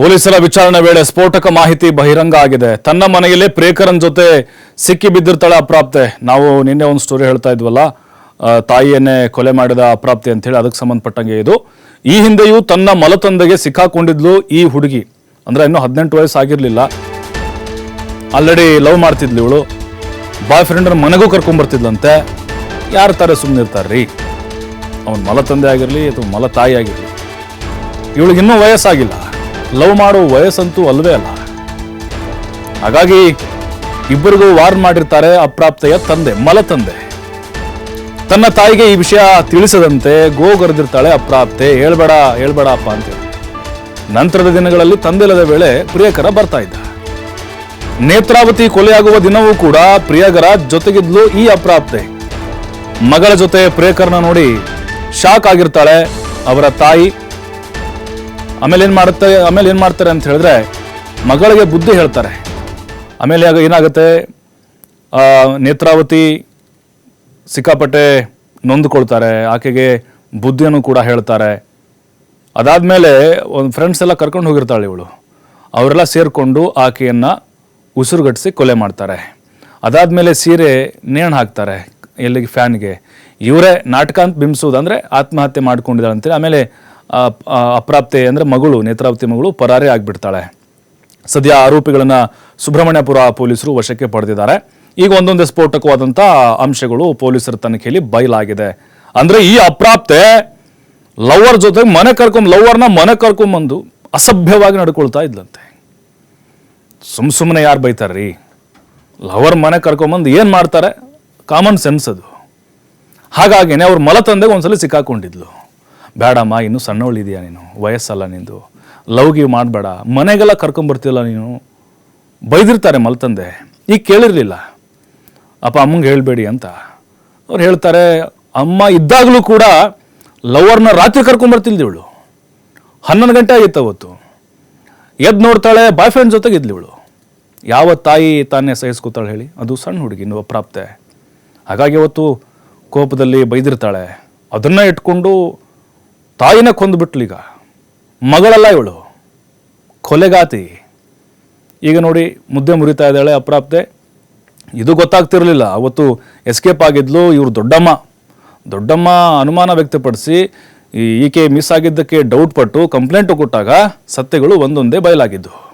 ಪೊಲೀಸರ ವಿಚಾರಣೆ ವೇಳೆ ಸ್ಫೋಟಕ ಮಾಹಿತಿ ಬಹಿರಂಗ ಆಗಿದೆ. ತನ್ನ ಮನೆಯಲ್ಲೇ ಪ್ರೇಕರನ್ ಜೊತೆ ಸಿಕ್ಕಿ ಬಿದ್ದಿರ್ತಾಳೆ ಅಪ್ರಾಪ್ತೆ. ನಾವು ನಿನ್ನೆ ಒಂದು ಸ್ಟೋರಿ ಹೇಳ್ತಾ ಇದ್ವಲ್ಲ ತಾಯಿಯನ್ನೇ ಕೊಲೆ ಮಾಡಿದ ಅಪ್ರಾಪ್ತಿ ಅಂತ ಹೇಳಿ ಅದಕ್ಕೆ ಸಂಬಂಧಪಟ್ಟಂಗೆ ಇದು. ಈ ಹಿಂದೆಯೂ ತನ್ನ ಮಲತಂದೆಗೆ ಸಿಕ್ಕಾಕೊಂಡಿದ್ಲು ಈ ಹುಡುಗಿ. ಅಂದ್ರೆ ಇನ್ನೂ ಹದಿನೆಂಟು ವಯಸ್ಸು ಆಗಿರ್ಲಿಲ್ಲ. ಆಲ್ರೆಡಿ ಲವ್ ಮಾಡ್ತಿದ್ಲು ಇವಳು. ಬಾಯ್ ಫ್ರೆಂಡ್ ಮನೆಗೂ ಕರ್ಕೊಂಡ್ಬರ್ತಿದ್ಲಂತೆ ಯಾರು ತಾರೆ ಸುಮ್ಮನಿರ್ತಾರ್ರಿ ಅವನ ಮಲ ತಂದೆ ಆಗಿರಲಿ ಅಥವಾ ಮಲ ತಾಯಿ ಆಗಿರಲಿ. ಇವಳಿಗೆ ಇನ್ನೂ ವಯಸ್ಸಾಗಿಲ್ಲ. ಲವ್ ಮಾಡೋ ವಯಸ್ಸಂತೂ ಅಲ್ವೇ ಅಲ್ಲ. ಹಾಗಾಗಿ ಇಬ್ಬರಿಗೂ ವಾರ್ನ್ ಮಾಡಿರ್ತಾರೆ ಅಪ್ರಾಪ್ತೆಯ ತಂದೆ ಮಲ ತಂದೆ ತನ್ನ ತಾಯಿಗೆ ಈ ವಿಷಯ ತಿಳಿಸದಂತೆ ಗೋಗರೆದಿರ್ತಾಳೆ ಅಪ್ರಾಪ್ತೆ. ಹೇಳ್ಬೇಡ ಹೇಳ್ಬೇಡ ಅಪ್ಪ ಅಂತೇಳಿ. ನಂತರದ ದಿನಗಳಲ್ಲಿ ತಂದೆಲದ ವೇಳೆ ಪ್ರಿಯಕರ ಬರ್ತಾ ಇದ್ದ. ನೇತ್ರಾವತಿ ಕೊಲೆಯಾಗುವ ದಿನವೂ ಕೂಡ ಪ್ರಿಯಕರ ಜೊತೆಗಿದ್ಲು ಈ ಅಪ್ರಾಪ್ತೆ. ಮಗಳ ಜೊತೆ ಪ್ರಿಯಕರನ ನೋಡಿ ಶಾಕ್ ಆಗಿರ್ತಾಳೆ ಅವರ ತಾಯಿ. ಆಮೇಲೆ ಏನು ಮಾಡುತ್ತೆ, ಆಮೇಲೆ ಏನು ಮಾಡ್ತಾರೆ ಅಂತ ಹೇಳಿದ್ರೆ ಮಗಳಿಗೆ ಬುದ್ಧಿ ಹೇಳ್ತಾರೆ. ಆಮೇಲೆ ಆಗ ಏನಾಗುತ್ತೆ? ನೇತ್ರಾವತಿ ಸಿಕ್ಕಾಪಟ್ಟೆ ನೊಂದುಕೊಳ್ತಾರೆ, ಆಕೆಗೆ ಬುದ್ಧಿಯನ್ನು ಕೂಡ ಹೇಳ್ತಾರೆ. ಅದಾದಮೇಲೆ ಒಂದು ಫ್ರೆಂಡ್ಸ್ ಎಲ್ಲ ಕರ್ಕೊಂಡು ಹೋಗಿರ್ತಾಳೆ ಇವಳು. ಅವರೆಲ್ಲ ಸೇರಿಕೊಂಡು ಆಕೆಯನ್ನು ಉಸಿರುಗಟ್ಟಿಸಿ ಕೊಲೆ ಮಾಡ್ತಾರೆ. ಅದಾದ್ಮೇಲೆ ಸೀರೆ ನೇಣು ಹಾಕ್ತಾರೆ ಎಲ್ಲಿಗೆ ಫ್ಯಾನ್ಗೆ ಇವರೇ ನಾಟಕ ಅಂತ ಬಿಂಬಿಸೋದು ಅಂದರೆ ಆತ್ಮಹತ್ಯೆ ಮಾಡ್ಕೊಂಡಿದ್ದಾಳೆ ಅಂತೇಳಿ ಆಮೇಲೆ ಅಪ್ರಾಪ್ತೆ ಅಂದರೆ ಮಗಳು, ನೇತ್ರಾವತಿ ಮಗಳು ಪರಾರಿ ಆಗಿಬಿಡ್ತಾಳೆ. ಸದ್ಯ ಆರೋಪಿಗಳನ್ನು ಸುಬ್ರಹ್ಮಣ್ಯಪುರ ಪೊಲೀಸರು ವಶಕ್ಕೆ ಪಡೆದಿದ್ದಾರೆ. ಈಗ ಒಂದೊಂದೇ ಸ್ಫೋಟಕವಾದಂಥ ಅಂಶಗಳು ಪೊಲೀಸರ ತನಿಖೆಯಲ್ಲಿ ಬಯಲಾಗಿದೆ. ಅಂದರೆ ಈ ಅಪ್ರಾಪ್ತೆ ಲವರ್ ಜೊತೆಗೆ ಮನೆ ಕರ್ಕೊಂಡು ಲವರ್ನ ಮನೆ ಕರ್ಕೊಂಬಂದು ಅಸಭ್ಯವಾಗಿ ನಡ್ಕೊಳ್ತಾ ಇದ್ಲಂತೆ. ಸುಮ್ ಸುಮ್ಮನೆ ಯಾರು ಬೈತಾರ್ರಿ? ಲವರ್ ಮನೆ ಕರ್ಕೊಂಬಂದು ಏನು ಮಾಡ್ತಾರೆ? ಕಾಮನ್ ಸೆನ್ಸ್ ಅದು. ಹಾಗಾಗಿನೇ ಅವ್ರ ಮಲತಂದೆಗೆ ಒಂದ್ಸಲ ಸಿಕ್ಕಾಕೊಂಡಿದ್ಲು. ಬೇಡಮ್ಮ, ಇನ್ನೂ ಸಣ್ಣವಳಿದೆಯಾ ನೀನು, ವಯಸ್ಸಲ್ಲ ನಿಂದು. ಲವ್ ಗಿವ್ ಮಾಡಬೇಡ. ಮನೆಗೆಲ್ಲ ಕರ್ಕೊಂಬರ್ತಿಲ್ಲ ನೀನು? ಬೈದಿರ್ತಾರೆ ಮಲ್ತಂದೆ. ಈಗ ಕೇಳಿರಲಿಲ್ಲ. ಅಪ್ಪ ಅಮ್ಮಂಗೆ ಹೇಳಬೇಡಿ ಅಂತ. ಅವ್ರು ಹೇಳ್ತಾರೆ, ಅಮ್ಮ ಇದ್ದಾಗಲೂ ಕೂಡ ಲವರ್ನ ರಾತ್ರಿ ಕರ್ಕೊಂಬರ್ತಿಲ್ದಿವಳು ಹನ್ನೊಂದು ಗಂಟೆ ಆಗಿತ್ತು ಅವತ್ತು. ಎದ್ದು ನೋಡ್ತಾಳೆ, ಬಾಯ್ ಫ್ರೆಂಡ್ ಜೊತೆಗೆ ಇದ್ಲಿವಳು ಯಾವ ತಾಯಿ ತಾನೇ ಸಹಿಸ್ಕೋತಾಳೆ ಹೇಳಿ. ಅದು ಸಣ್ಣ ಹುಡುಗಿ ಇನ್ನು ಅಪ್ರಾಪ್ತೆ ಹಾಗಾಗಿ ಅವತ್ತು ಕೋಪದಲ್ಲಿ ಬೈದಿರ್ತಾಳೆ. ಅದನ್ನು ಇಟ್ಕೊಂಡು ತಾಯಿನ ಕೊಂದುಬಿಟ್ಲು ಈಗ. ಮಗಳಲ್ಲ ಇವಳು. ಕೊಲೆಗಾತಿ. ಈಗ ನೋಡಿ ಮುದ್ದೆ ಮುರಿತಾ ಇದ್ದಾಳೆ ಅಪ್ರಾಪ್ತೆ. ಇದು ಗೊತ್ತಾಗ್ತಿರಲಿಲ್ಲ. ಅವತ್ತು ಎಸ್ಕೇಪ್ ಆಗಿದ್ಲು ಇವರು ದೊಡ್ಡಮ್ಮ. ದೊಡ್ಡಮ್ಮ ಅನುಮಾನ ವ್ಯಕ್ತಪಡಿಸಿ ಈಕೆ ಮಿಸ್ ಆಗಿದ್ದಕ್ಕೆ ಡೌಟ್ ಪಟ್ಟು ಕಂಪ್ಲೇಂಟು ಕೊಟ್ಟಾಗ ಸತ್ಯಗಳು ಒಂದೊಂದೇ ಬಯಲಾಗಿದ್ದು.